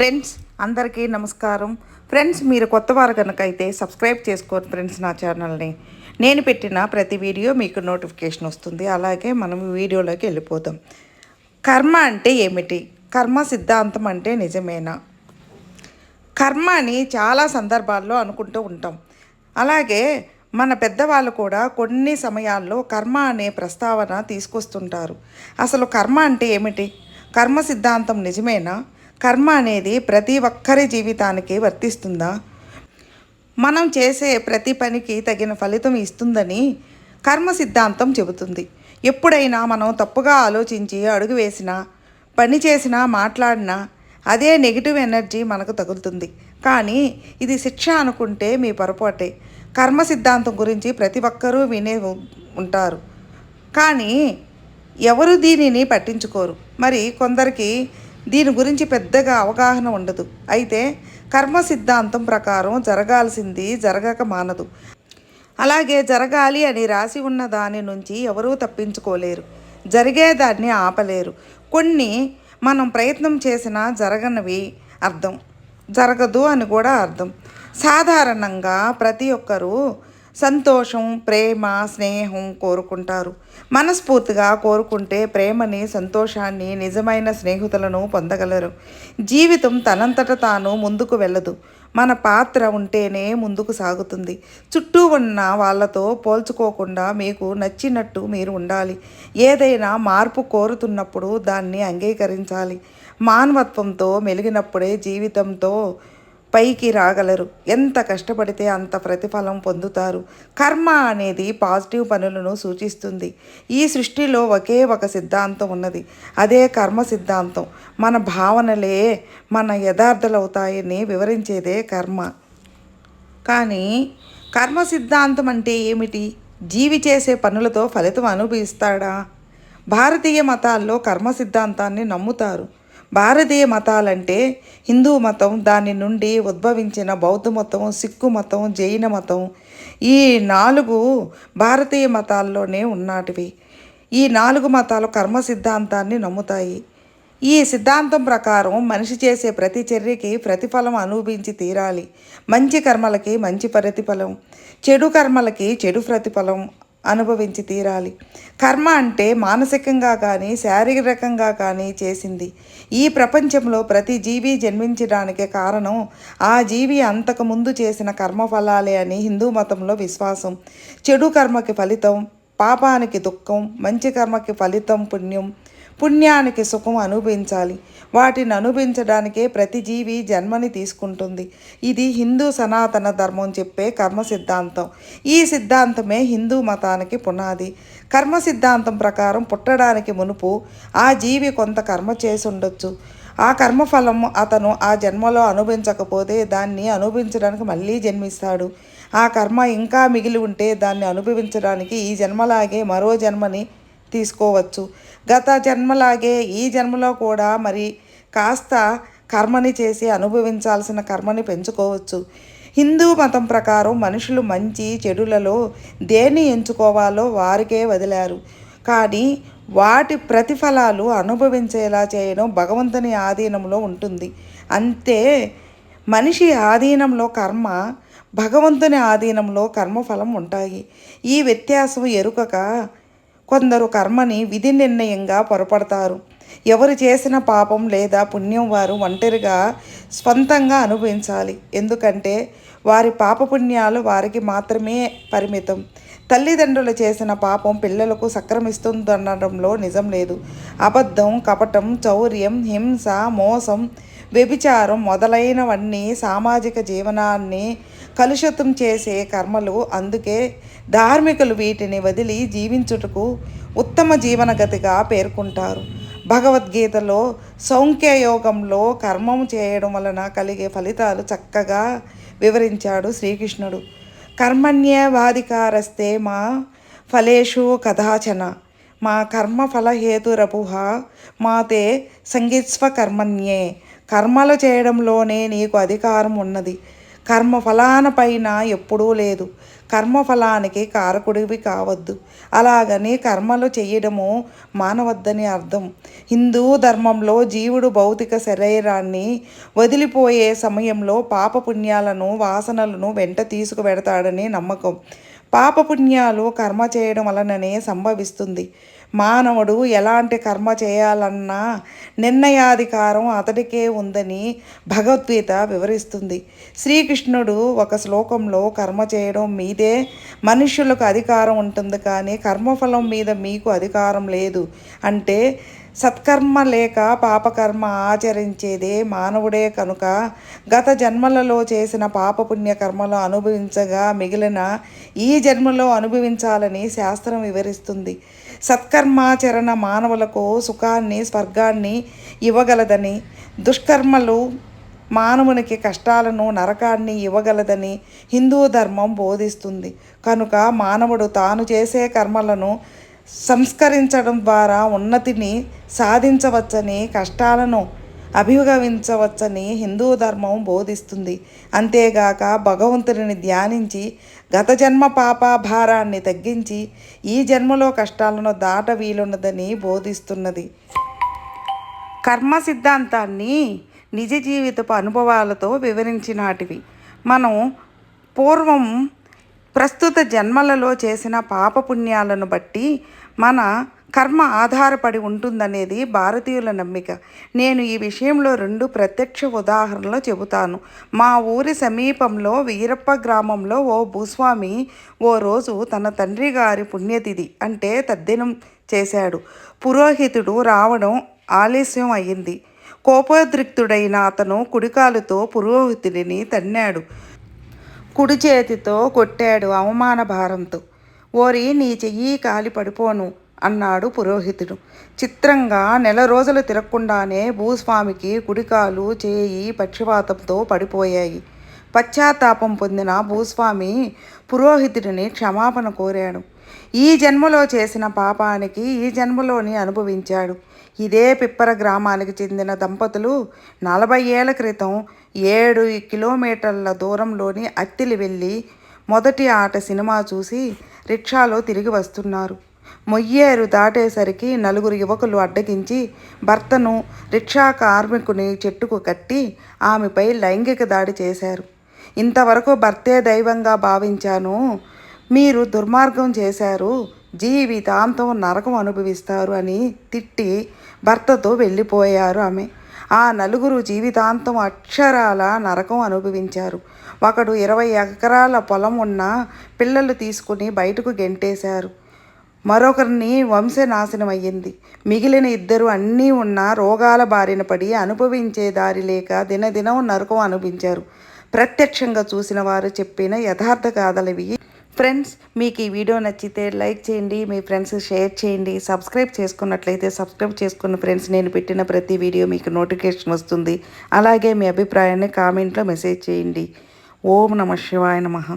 Friends అందరికీ నమస్కారం. Friends మీరు కొత్త వారు కనుక అయితే సబ్స్క్రైబ్ చేసుకోండి ఫ్రెండ్స్ నా ఛానల్ని. నేను పెట్టిన ప్రతి వీడియో మీకు నోటిఫికేషన్ వస్తుంది. అలాగే మనం వీడియోలోకి వెళ్ళిపోతాం కర్మ అంటే ఏమిటి? కర్మ సిద్ధాంతం అంటే నిజమేనా? కర్మ అని చాలా సందర్భాల్లో అనుకుంటూ ఉంటాం. అలాగే మన పెద్దవాళ్ళు కూడా కొన్ని సమయాల్లో కర్మ అనే ప్రస్తావన తీసుకొస్తుంటారు. అసలు కర్మ అంటే ఏమిటి? కర్మ సిద్ధాంతం నిజమేనా? కర్మ అనేది ప్రతి ఒక్కరి జీవితానికి వర్తిస్తుందా? మనం చేసే ప్రతి పనికి తగిన ఫలితం ఇస్తుందని కర్మ సిద్ధాంతం చెబుతుంది. ఎప్పుడైనా మనం తప్పుగా ఆలోచించి అడుగు వేసినా పని చేసినా మాట్లాడినా అదే నెగిటివ్ ఎనర్జీ మనకు తగులుతుంది. కానీ ఇది శిక్ష అనుకుంటే మీ పొరపాటే. కర్మ సిద్ధాంతం గురించి ప్రతి ఒక్కరూ వినే ఉంటారు. కానీ ఎవరు దీనిని పట్టించుకోరు. మరి కొందరికి దీని గురించి పెద్దగా అవగాహన ఉండదు. అయితే కర్మ సిద్ధాంతం ప్రకారం జరగాల్సింది జరగక మానదు. అలాగే జరగాలి అని రాసి ఉన్న దాని నుంచి ఎవరూ తప్పించుకోలేరు. జరిగేదాన్ని ఆపలేరు. కొన్ని మనం ప్రయత్నం చేసినా జరగనివి అర్థం. జరగదు అని కూడా అర్థం. సాధారణంగా ప్రతి ఒక్కరూ సంతోషం ప్రేమ స్నేహం కోరుకుంటారు. మనస్ఫూర్తిగా కోరుకుంటే ప్రేమని సంతోషాన్ని నిజమైన స్నేహితులను పొందగలరు. జీవితం తనంతట తాను ముందుకు వెళ్ళదు. మన పాత్ర ఉంటేనే ముందుకు సాగుతుంది. చుట్టూ ఉన్న వాళ్ళతో పోల్చుకోకుండా మీకు నచ్చినట్టు మీరు ఉండాలి. ఏదైనా మార్పు కోరుతున్నప్పుడు దాన్ని అంగీకరించాలి. మానవత్వంతో మెలిగినప్పుడే జీవితంతో పైకి రాగలరు. ఎంత కష్టపడితే అంత ప్రతిఫలం పొందుతారు. కర్మ అనేది పాజిటివ్ పనులను సూచిస్తుంది. ఈ సృష్టిలో ఒకే ఒక సిద్ధాంతం ఉన్నది. అదే కర్మ సిద్ధాంతం. మన భావనలే మన యథార్థలవుతాయని వివరించేదే కర్మ. కానీ కర్మ సిద్ధాంతం అంటే ఏమిటి? జీవి చేసే పనులతో ఫలితం అనుభవిస్తాడా? భారతీయ మతాల్లో కర్మ సిద్ధాంతాన్ని నమ్ముతారు. భారతీయ మతాలంటే హిందూ మతం దాని నుండి ఉద్భవించిన బౌద్ధ మతం సిక్కు మతం జైన మతం ఈ నాలుగు భారతీయ మతాల్లోనే ఉన్నాటివి. ఈ నాలుగు మతాలు కర్మ సిద్ధాంతాన్ని నమ్ముతాయి. ఈ సిద్ధాంతం ప్రకారం మనిషి చేసే ప్రతి చర్యకి ప్రతిఫలం అనుభవించి తీరాలి. మంచి కర్మలకి మంచి ప్రతిఫలం చెడు కర్మలకి చెడు ప్రతిఫలం అనుభవించి తీరాలి. కర్మ అంటే మానసికంగా కానీ శారీరకంగా కానీ చేసింది. ఈ ప్రపంచంలో ప్రతి జీవి జన్మించడానికి కారణం ఆ జీవి అంతకు ముందు చేసిన కర్మఫలాలే అని హిందూ మతంలో విశ్వాసం. చెడు కర్మకి ఫలితం పాపానికి దుఃఖం మంచి కర్మకి ఫలితం పుణ్యం పుణ్యానికి సుఖం అనుభవించాలి. వాటిని అనుభవించడానికే ప్రతి జీవి జన్మని తీసుకుంటుంది. ఇది హిందూ సనాతన ధర్మం చెప్పే కర్మ సిద్ధాంతం. ఈ సిద్ధాంతమే హిందూ మతానికి పునాది. కర్మ సిద్ధాంతం ప్రకారం పుట్టడానికి మునుపు ఆ జీవి కొంత కర్మ చేసి ఉండొచ్చు. ఆ కర్మఫలం అతను ఆ జన్మలో అనుభవించకపోతే దాన్ని అనుభవించడానికి మళ్ళీ జన్మిస్తాడు. ఆ కర్మ ఇంకా మిగిలి ఉంటే దాన్ని అనుభవించడానికి ఈ జన్మలాగే మరో జన్మని తీసుకోవచ్చు. గత జన్మలాగే ఈ జన్మలో కూడా మరి కాస్త కర్మని చేసి అనుభవించాల్సిన కర్మని పెంచుకోవచ్చు. హిందూ మతం ప్రకారం మనుషులు మంచి చెడులలో దేన్ని ఎంచుకోవాలో వారికే వదిలారు. కానీ వాటి ప్రతిఫలాలు అనుభవించేలా చేయడం భగవంతుని ఆధీనంలో ఉంటుంది. అంతే మనిషి ఆధీనంలో కర్మ భగవంతుని ఆధీనంలో కర్మఫలం ఉంటాయి. ఈ వ్యత్యాసం ఎరుకక కొందరు కర్మని విధి నిర్ణయంగా పొరపడతారు. ఎవరు చేసిన పాపం లేదా పుణ్యం వారు ఒంటరిగా స్వంతంగా అనుభవించాలి. ఎందుకంటే వారి పాపపుణ్యాలు వారికి మాత్రమే పరిమితం. తల్లిదండ్రులు చేసిన పాపం పిల్లలకు సక్రమిస్తుందనడంలో నిజం లేదు. అబద్ధం కపటం చౌర్యం హింస మోసం వ్యభిచారం మొదలైనవన్నీ సామాజిక జీవనాన్ని కలుషితం చేసే కర్మలు అందుకే ధార్మికులు వీటిని వదిలి జీవించుటకు ఉత్తమ జీవనగతిగా పేర్కొంటారు. భగవద్గీతలో సౌంఖ్యయోగంలో కర్మం చేయడం వలన కలిగే ఫలితాలు చక్కగా వివరించాడు శ్రీకృష్ణుడు. కర్మణ్యవాధికారస్తే మా ఫలేషు కథాచన మా కర్మఫలహేతురపుహ మాతే సంగీత్స్వ కర్మణ్యే కర్మలు చేయడంలోనే నీకు అధికారం ఉన్నది కర్మఫలాన పైన ఎప్పుడూ లేదు. కర్మఫలానికి కారకుడివి కావద్దు. అలాగని కర్మలు చేయడము మానవద్దని అర్థం. హిందూ ధర్మంలో జీవుడు భౌతిక శరీరాన్ని వదిలిపోయే సమయంలో పాపపుణ్యాలను వాసనలను వెంట తీసుకువెడతాడని నమ్మకం. పాపపుణ్యాలు కర్మ చేయడం వలననే సంభవిస్తుంది. మానవుడు ఎలాంటి కర్మ చేయాలన్నా నిర్ణయాధికారం అతడికే ఉందని భగవద్గీత వివరిస్తుంది. శ్రీకృష్ణుడు ఒక శ్లోకంలో కర్మ చేయడం మీదే మనుష్యులకు అధికారం ఉంటుంది కానీ కర్మఫలం మీద మీకు అధికారం లేదు అంటే సత్కర్మ లేక పాపకర్మ ఆచరించేదే మానవుడే కనుక గత జన్మలలో చేసిన పాపపుణ్య కర్మలు అనుభవించగా మిగిలిన ఈ జన్మలో అనుభవించాలని శాస్త్రం వివరిస్తుంది. సత్కర్మాచరణ మానవులకు సుఖాన్ని స్వర్గాన్ని ఇవ్వగలదని దుష్కర్మలు మానవునికి కష్టాలను నరకాన్ని ఇవ్వగలదని హిందూ ధర్మం బోధిస్తుంది. కనుక మానవుడు తాను చేసే కర్మలను సంస్కరించడం ద్వారా ఉన్నతిని సాధించవచ్చని కష్టాలను అభిగమించవచ్చని హిందూ ధర్మం బోధిస్తుంది. అంతేగాక భగవంతుడిని ధ్యానించి గత జన్మ పాప భారాన్ని తగ్గించి ఈ జన్మలో కష్టాలను దాట వీలున్నదని బోధిస్తున్నది. కర్మ సిద్ధాంతాన్ని నిజ జీవితపు అనుభవాలతో వివరించినాటివి. మనం పూర్వం ప్రస్తుత జన్మలలో చేసిన పాపపుణ్యాలను బట్టి మన కర్మ ఆధారపడి ఉంటుందనేది భారతీయుల నమ్మిక. నేను ఈ విషయంలో రెండు ప్రత్యక్ష ఉదాహరణలు చెబుతాను. మా ఊరి సమీపంలో వీరప్ప గ్రామంలో ఓ భూస్వామి ఓ రోజు తన తండ్రి గారి పుణ్యతిథి అంటే తద్దినం చేశాడు. పురోహితుడు రావడం ఆలస్యం అయ్యింది. కోపోద్రిక్తుడైన అతను కుడికాలుతో పురోహితుడిని తన్నాడు. కుడి చేతితో కొట్టాడు అవమాన భారంతో. ఓరి నీ చెయ్యి కాలి పడిపోను అన్నాడు పురోహితుడు. చిత్రంగా నెల రోజులు తిరగకుండానే భూస్వామికి కుడికాలు చేయి పక్షపాతంతో పడిపోయాయి. పశ్చాత్తాపం పొందిన భూస్వామి పురోహితుడిని క్షమాపణ కోరాడు. ఈ జన్మలో చేసిన పాపానికి ఈ జన్మలోని అనుభవించాడు. ఇదే పిప్పర గ్రామానికి చెందిన దంపతులు నలభై ఏళ్ళ క్రితం ఏడు కిలోమీటర్ల దూరంలోని అత్తిలి వెళ్ళి మొదటి ఆట సినిమా చూసి రిక్షాలో తిరిగి వస్తున్నారు. మొయ్యేరు దాటేసరికి నలుగురు యువకులు అడ్డగించి భర్తను రిక్షా కార్మికుని చెట్టుకు కట్టి ఆమెపై లైంగిక దాడి చేశారు. ఇంతవరకు భర్తే దైవంగా భావించాను. మీరు దుర్మార్గం చేశారు. జీవితాంతం నరకం అనుభవిస్తారు అని తిట్టి భర్తతో వెళ్ళిపోయారు ఆమె. ఆ నలుగురు జీవితాంతం అక్షరాల నరకం అనుభవించారు. ఒకడు ఇరవై ఎకరాల పొలం ఉన్న పిల్లలు తీసుకుని బయటకు గెంటేశారు. మరొకరిని వంశనాశనం అయ్యింది మిగిలిన ఇద్దరు అన్నీ ఉన్న రోగాల బారిన పడి అనుభవించే దారి లేక దినదినం నరకం అనుభవించారు. ప్రత్యక్షంగా చూసిన వారు చెప్పిన యథార్థ గాథలవి. ఫ్రెండ్స్ మీకు ఈ వీడియో నచ్చితే లైక్ చేయండి మీ ఫ్రెండ్స్ షేర్ చేయండి. సబ్స్క్రైబ్ చేసుకున్నట్లయితే సబ్స్క్రైబ్ చేసుకున్న ఫ్రెండ్స్ నేను పెట్టిన ప్రతి వీడియో మీకు నోటిఫికేషన్ వస్తుంది. అలాగే మీ అభిప్రాయాన్ని కామెంట్లో మెసేజ్ చేయండి. ఓం నమ శివాయ నమః.